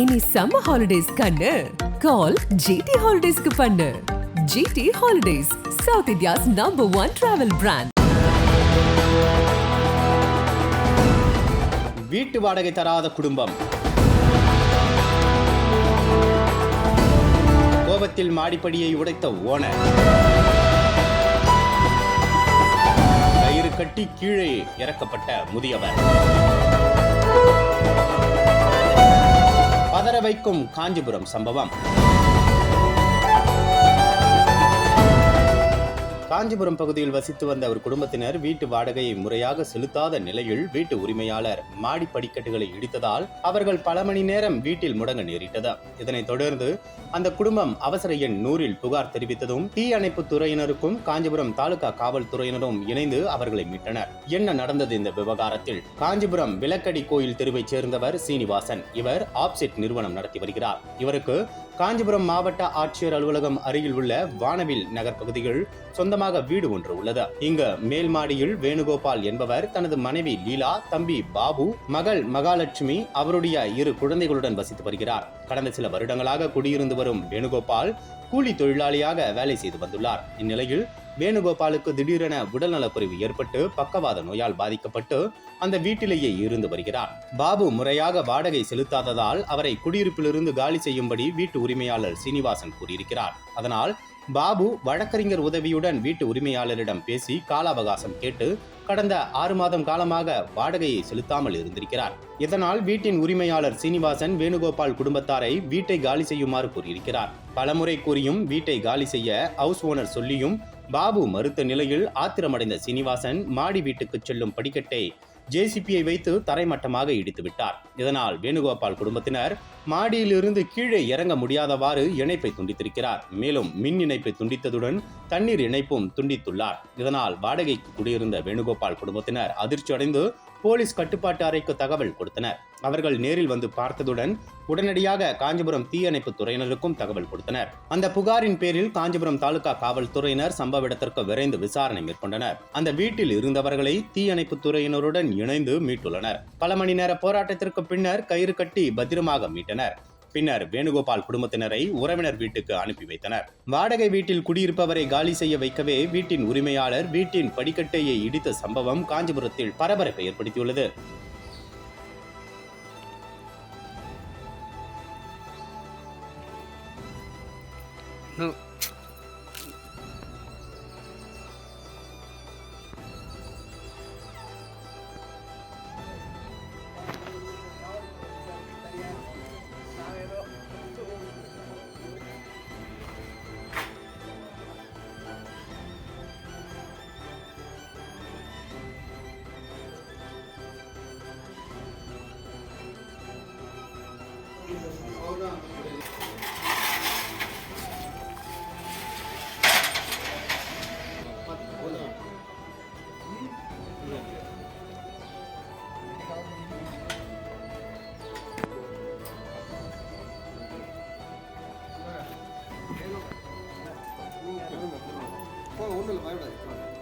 இனி summer holidays கண்ணு. கால் GT ஹாலிடேஸ்க்கு பண்ணு. GT Holidays South India's number one travel brand வீட்டு வாடகை தராத குடும்பம். கோபத்தில் மாடிப்படியை உடைத்த ஓனர். கயிறு கட்டி கீழே இறக்கப்பட்ட முதியவர். பதற வைக்கும் காஞ்சிபுரம் சம்பவம். காஞ்சிபுரம் பகுதியில் வசித்து வந்த ஒரு குடும்பத்தினர் வீட்டு வாடகையை முறையாக செலுத்தாத நிலையில் வீட்டு உரிமையாளர் மாடி படிக்கட்டுகளை இடித்ததால் அவர்கள் பல மணி நேரம் வீட்டில் முடங்க நேரிட்டது. இதனைத் தொடர்ந்து அந்த குடும்பம் அவசர எண் நூறில் புகார் தெரிவித்ததும் தீ அணைப்பு துறையினருக்கும் காஞ்சிபுரம் தாலுகா காவல்துறையினரும் இணைந்து அவர்களை மீட்டனர். என்ன நடந்தது இந்த விவகாரத்தில்? காஞ்சிபுரம் விளக்கடி கோயில் தெருவைச் சேர்ந்தவர் சீனிவாசன். இவர் ஆப்செட் நிறுவனம் நடத்தி வருகிறார். இவருக்கு காஞ்சிபுரம் மாவட்ட ஆட்சியர் அலுவலகம் அருகில் உள்ள வானவில் நகர் பகுதியில் சொந்தமாக வீடு ஒன்று உள்ளது. இங்கு மேல் மாடியில் வேணுகோபால் என்பவர் தனது மனைவி லீலா தம்பி பாபு மகள் மகாலட்சுமி அவருடைய இரு குழந்தைகளுடன் வசித்து வருகிறார். கடந்த சில வருடங்களாக குடியிருந்து வரும் வேணுகோபால் கூலி தொழிலாளியாக வேலை செய்து வந்துள்ளார். இந்நிலையில் வேணுகோபாலுக்கு திடீரென உடல்நலக்குறைவு ஏற்பட்டு பக்கவாத நோயால் பாதிக்கப்பட்டு அந்த வீட்டிலேயே இருந்து வருகிறார். பாபு முறையாக வாடகை செலுத்தாததால் அவரை குடியிருப்பிலிருந்து காலி செய்யும்படி வீட்டு உரிமையாளர் சீனிவாசன் கூறியிருக்கிறார். அதனால் பாபு வழக்கறிஞர் உதவியுடன் வீட்டு உரிமையாளரிடம் பேசி கால அவகாசம் கேட்டு கடந்த ஆறு மாதம் காலமாக வாடகையை செலுத்தாமல் இருந்திருக்கிறார். இதனால் வீட்டின் உரிமையாளர் சீனிவாசன் வேணுகோபால் குடும்பத்தாரை வீட்டை காலி செய்யுமாறு கூறியிருக்கிறார். பலமுறை கூறியும் வீட்டை காலி செய்ய ஹவுஸ் ஓனர் சொல்லியும் பாபு மறுத்த நிலையில் ஆத்திரமடைந்த சீனிவாசன் மாடி வீட்டுக்கு செல்லும் படிக்கட்டை ஜேசிபியை வைத்து தரைமட்டமாக இடித்து விட்டார். இதனால் வேணுகோபால் குடும்பத்தினர் மாடியிலிருந்து கீழே இறங்க முடியாதவாறு இணைப்பை துண்டித்திருக்கிறார். மேலும் மின் இணைப்பை துண்டித்ததுடன் தண்ணீர் இணைப்பும் துண்டித்துள்ளார். இதனால் வாடகைக்கு குடியிருந்த வேணுகோபால் குடும்பத்தினர் அதிர்ச்சியடைந்து போலீஸ் கட்டுப்பாட்டு அறைக்கு தகவல் கொடுத்தனர். அவர்கள் நேரில் வந்து பார்த்ததுடன் உடனடியாக காஞ்சிபுரம் தீயணைப்பு துறையினருக்கும் தகவல் கொடுத்தனர். அந்த புகாரின் பேரில் காஞ்சிபுரம் தாலுகா காவல்துறையினர் சம்பவ இடத்திற்கு விரைந்து விசாரணை மேற்கொண்டனர். அந்த வீட்டில் இருந்தவர்களை தீயணைப்பு துறையினருடன் இணைந்து மீட்டுள்ளனர். பல மணி நேர போராட்டத்திற்கு பின்னர் கயிறு கட்டி பத்திரமாக மீட்டனர். பின்னர் வேணுகோபால் குடும்பத்தினரை உறவினர் வீட்டுக்கு அனுப்பி வைத்தனர் வாடகை வீட்டில் குடியிருப்பவரை காலி செய்ய வைக்கவே வீட்டின் உரிமையாளர் வீட்டின் படிக்கட்டையை இடித்த சம்பவம் காஞ்சிபுரத்தில் பரபரப்பை ஏற்படுத்தியுள்ளது No. ஒன்றும் இல்லை பயப்படாது.